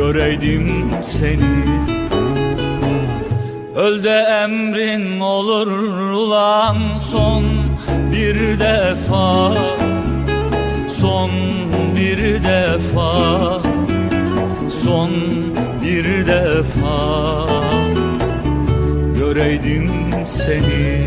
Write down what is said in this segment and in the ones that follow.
Göreydim seni. Öl de emrin olur ulan son bir defa. Son bir defa. Son bir defa. Göreydim seni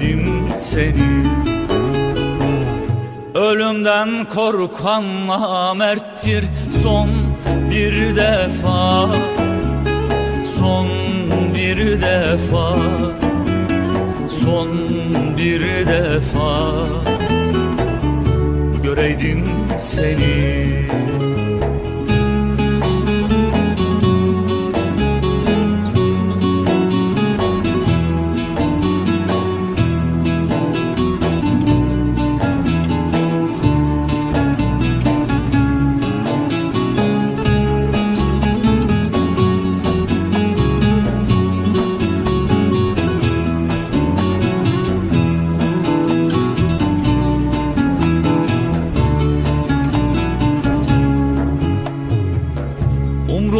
göreydim seni. Ölümden korkan namerttir son bir defa. Son bir defa. Son bir defa. Göreydim seni